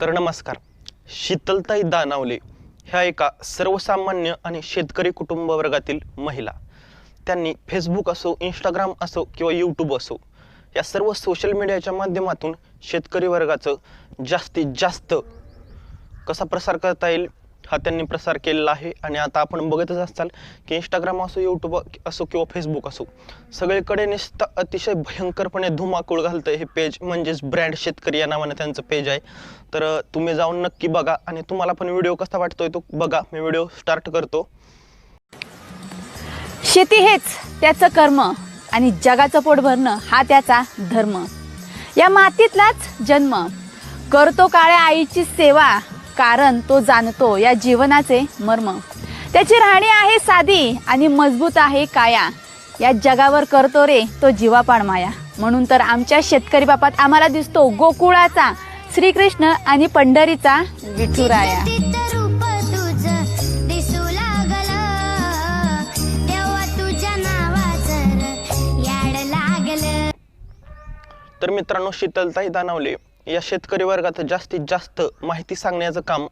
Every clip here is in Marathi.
तर नमस्कार. शीतलताई दानावले ह्या एका सर्वसामान्य आणि शेतकरी कुटुंब वर्गातील महिला. त्यांनी फेसबुक असो इंस्टाग्राम असो किंवा यूट्यूब असो या सर्व सोशल मीडियाच्या माध्यमातून शेतकरी वर्गाचं जास्तीत जास्त कसा प्रसार करता येईल? हा त्यांनी प्रसार केलेला आहे. आणि आता आपण बघतच असाल की इंस्टाग्राम असो यूट्यूब असो किंवा फेसबुक असो सगळीकडे निस्त अतिशय भयंकरपणे धुमाकूळ घालतं हे पेज म्हणजेच ब्रँड शेतकरी या नावानं त्यांचं पेज आहे. तर तुम्ही जाऊन नक्की बघा. आणि तुम्हाला पण व्हिडिओ कसा वाटतोय तो बघा. मी व्हिडिओ स्टार्ट करतो. शेती हेच त्याचं कर्म आणि जगाचं पोट भरणं हा त्याचा धर्म. या मातीतलाच जन्म. करतो काळ्या आईची सेवा कारण तो जाणतो या जीवनाचे मर्म. त्याची राहणी आहे साधी आणि मजबूत आहे काया. या जगावर करतो रे तो जीवापाड माया. म्हणून तर आमच्या शेतकरी बापात आम्हाला दिसतो गोकुळाचा श्रीकृष्ण आणि पंढरीचा विठुराया. तर मित्रांनो शीतलताही दानवले या शेतकरी वर्गात जास्तीत जास्त माहिती सांगण्याचं काम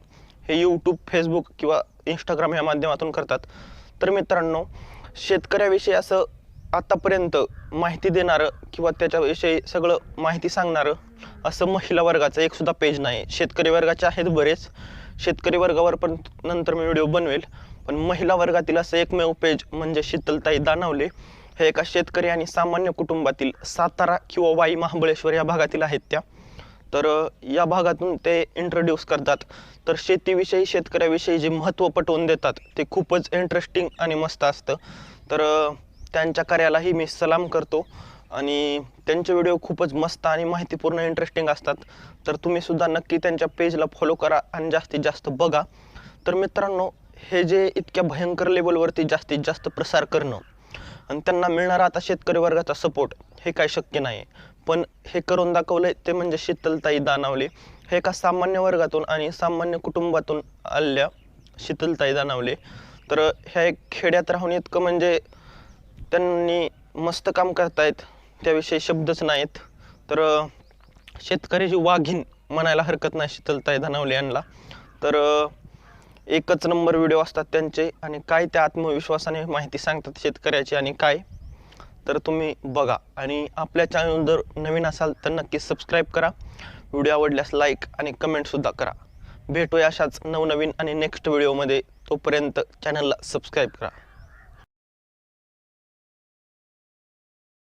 हे यूट्यूब फेसबुक किंवा इंस्टाग्राम या माध्यमातून करतात. तर मित्रांनो शेतकऱ्याविषयी असं आतापर्यंत माहिती देणारं किंवा त्याच्याविषयी सगळं माहिती सांगणारं असं महिला वर्गाचं एक सुद्धा पेज नाही. शेतकरी वर्गाचे आहेत बरेच. शेतकरी वर्गावर पण नंतर मी व्हिडिओ बनवेल. पण महिला वर्गातील असं एकमेव पेज म्हणजे शीतलताई दानावले. हे एका शेतकरी आणि सामान्य कुटुंबातील सातारा किंवा वाई महाबळेश्वर या भागातील आहेत त्या. तर या भागातून ते इंट्रोड्यूस करतात. तर शेतीविषयी शेतकऱ्याविषयी जे महत्त्व पटवून देतात ते खूपच इंटरेस्टिंग आणि मस्त असतं. तर त्यांच्या कार्यालाही मी सलाम करतो आणि त्यांचे व्हिडिओ खूपच मस्त आणि माहितीपूर्ण इंटरेस्टिंग असतात. तर तुम्ही सुद्धा नक्की त्यांच्या पेजला फॉलो करा आणि जास्तीत जास्त बघा. तर मित्रांनो हे जे इतक्या भयंकर लेवलवरती जास्तीत जास्त प्रसार करणं आणि त्यांना मिळणारा आता शेतकरी वर्गाचा सपोर्ट हे काय शक्य नाही पण हे करून दाखवलंय ते म्हणजे शीतलताई दानावले. हे एका सामान्य वर्गातून आणि सामान्य कुटुंबातून आल्या शीतलताई दानावले. तर ह्या एक खेड्यात राहून इतकं म्हणजे त्यांनी मस्त काम करतायत त्याविषयी शब्दच नाहीत. तर शेतकऱ्याची वाघीण म्हणायला हरकत नाही शीतलताई धनावले यांना. तर एकच नंबर व्हिडिओ असतात त्यांचे आणि काय त्या आत्मविश्वासाने माहिती सांगतात शेतकऱ्याची आणि काय. तर तुम्ही बघा. आणि आपल्या चॅनल जर नवीन असाल तर नक्की सबस्क्राईब करा. व्हिडिओ आवडल्यास लाईक आणि कमेंटसुद्धा करा. भेटूया अशाच नवनवीन आणि नेक्स्ट व्हिडिओमध्ये तोपर्यंत चॅनलला सबस्क्राईब करा.